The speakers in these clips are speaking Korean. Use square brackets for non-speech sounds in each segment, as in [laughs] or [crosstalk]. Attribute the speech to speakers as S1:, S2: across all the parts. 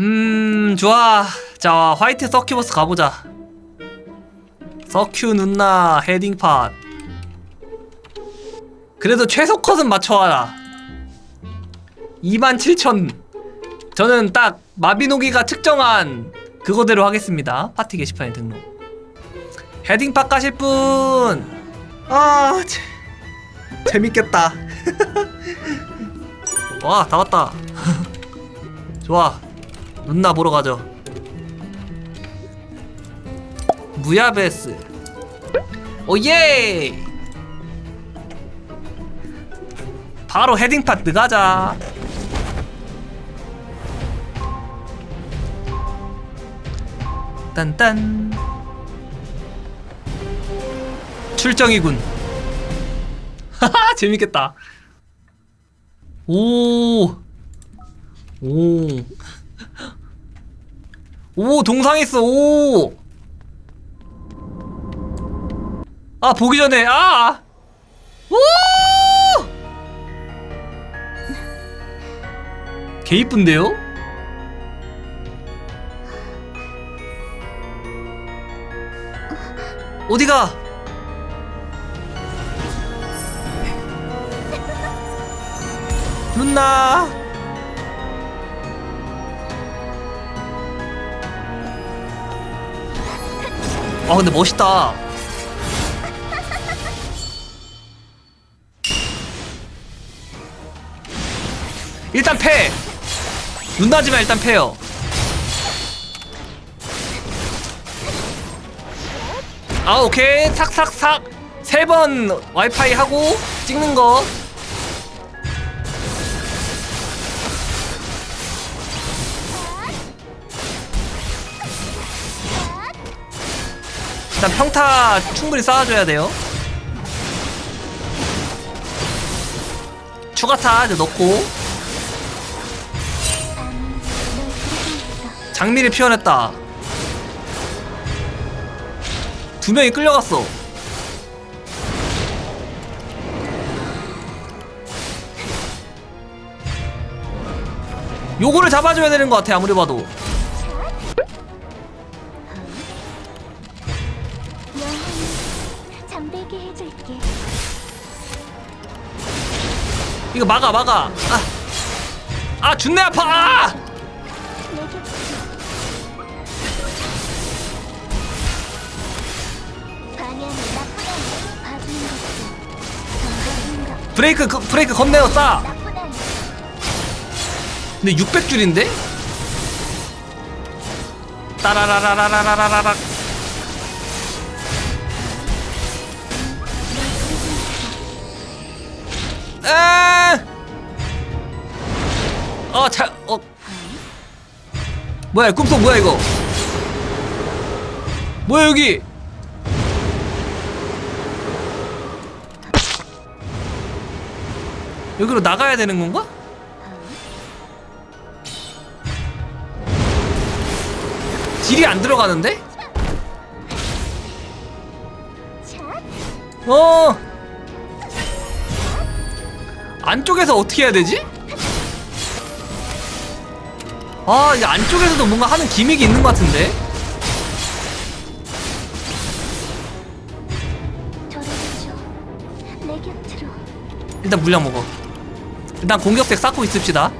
S1: 음 좋아. 자 화이트 서큐버스 가보자. 서큐 눈나 헤딩팟. 그래도 최소 컷은 맞춰와라. 27,000 저는 딱 마비노기가 측정한 그거대로 하겠습니다. 파티 게시판에 등록. 헤딩팟 가실 분! 아, 재, 재밌겠다. 와, 다 왔다. 좋아. 눈나 보러 가죠. 무야베스. 오예! 바로 헤딩팟 들어가자. 딴딴. 출정이군. [laughs] 하하 재밌겠다. 오. 오. 오 동상했어. 오. 아 보기 전에 아. 오. 개 이쁜데요? 어디가? 눈나 아 근데 멋있다. 일단 패. 눈나지만 일단 패요. 아 오케이. 삭삭삭. 세번 와이파이 하고 찍는 거 일단 평타 충분히 쌓아줘야 돼요. 추가타 이제 넣고 장미를 피워냈다. 두 명이 끌려갔어. 요거를 잡아줘야 되는 것 같아 아무리 봐도.
S2: 잠들게 해줄게.
S1: 이거 막아 막아. 아, 아 준내 아파. 아! 브레이크 그- 브레이크 겁내요 싸. 근데 600줄인데? 따라라라라라라라락. 뭐야, 꿈속 뭐야, 이거? 뭐야, 여기? 여기로 나가야 되는 건가? 딜이 안 들어가는데? 샷어 안쪽에서 어떻게 해야 되지? 아, 이 안쪽에서도 뭔가 하는 기믹이 있는 것 같은데? 일단 물량 먹어. 일단 공격덱 쌓고 있읍시다.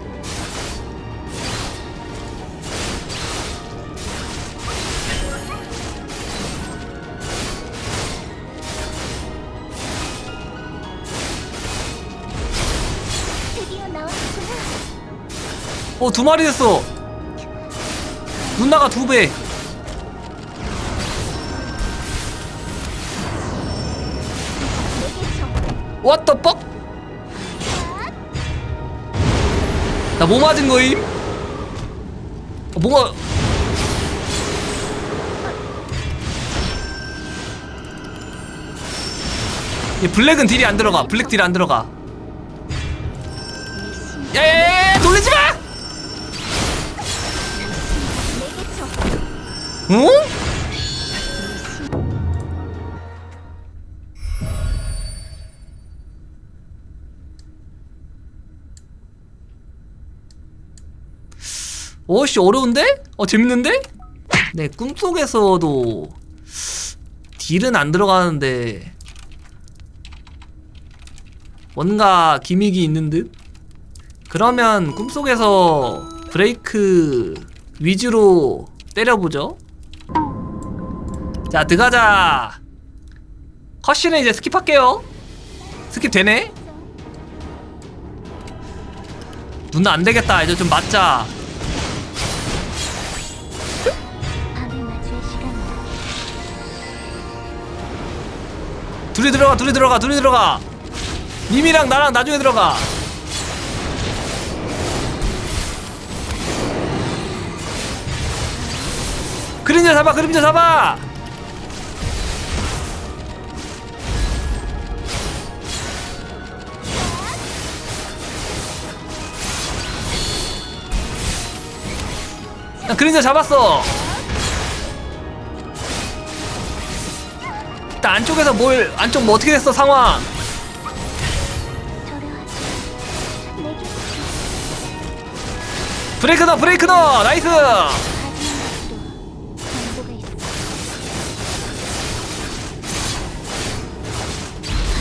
S2: 어,
S1: 두 마리 됐어. 누나가 두 배.
S2: 내게 적
S1: What the fuck? 나 뭐 맞은 거임? 어, 뭐가 이 블랙은 딜이 안 들어가. 블랙 딜 안 들어가. 야야야 놀리지 마! 응? 오씨 어려운데? 어 재밌는데? 네 꿈속에서도 딜은 안 들어가는데 뭔가 기믹이 있는 듯? 그러면 꿈속에서 브레이크 위주로 때려보죠 자 들어가자. 컷신은 이제 스킵할게요. 스킵 되네? 누나 안되겠다. 이제 좀 맞자. 둘이 들어가 둘이 들어가 둘이 들어가. 님이랑 나랑 나중에 들어가. 그림자 잡아 그림자 잡아 나 그림자 잡았어. 일단 안쪽에서 뭘 안쪽 뭐 어떻게 됐어 상황?
S2: 곁으로
S1: 브레이크 넣어 나이스!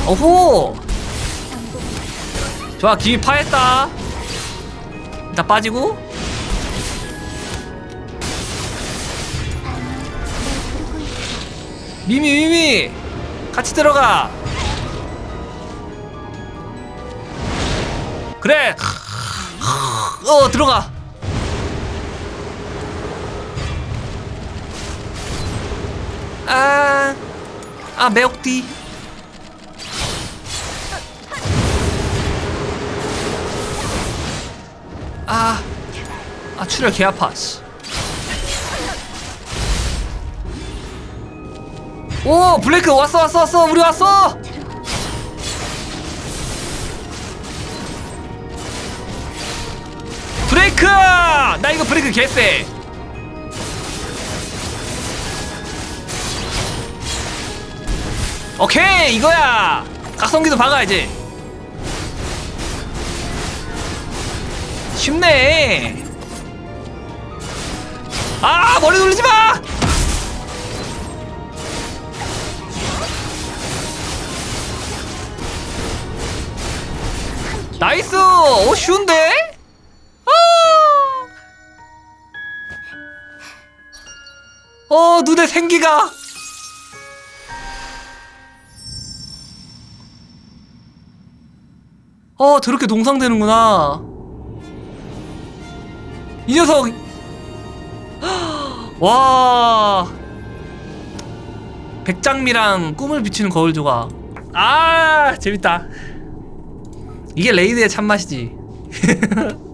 S2: 있어.
S1: 좋아 기위 파했다. 일단 빠지고 미미 미미! 같이 들어가! 그래! 어 들어가! 아, 아 매혹디 아, 아 출혈 개 아파 씨. 오 블레이크 왔어 왔어 왔어. 우리 왔어. 브레이크! 나 이거 브레이크 개쎄. 오케이 이거야. 각성기도 박아야지. 쉽네. 아 머리 돌리지 마 나이스! 오 쉬운데? 아! 어 눈에 생기가 어 저렇게 동상되는구나 이 녀석 [gasps] 와 백장미랑 꿈을 비추는 거울 조각 아 재밌다 이게 레이드의 참맛이지 [laughs]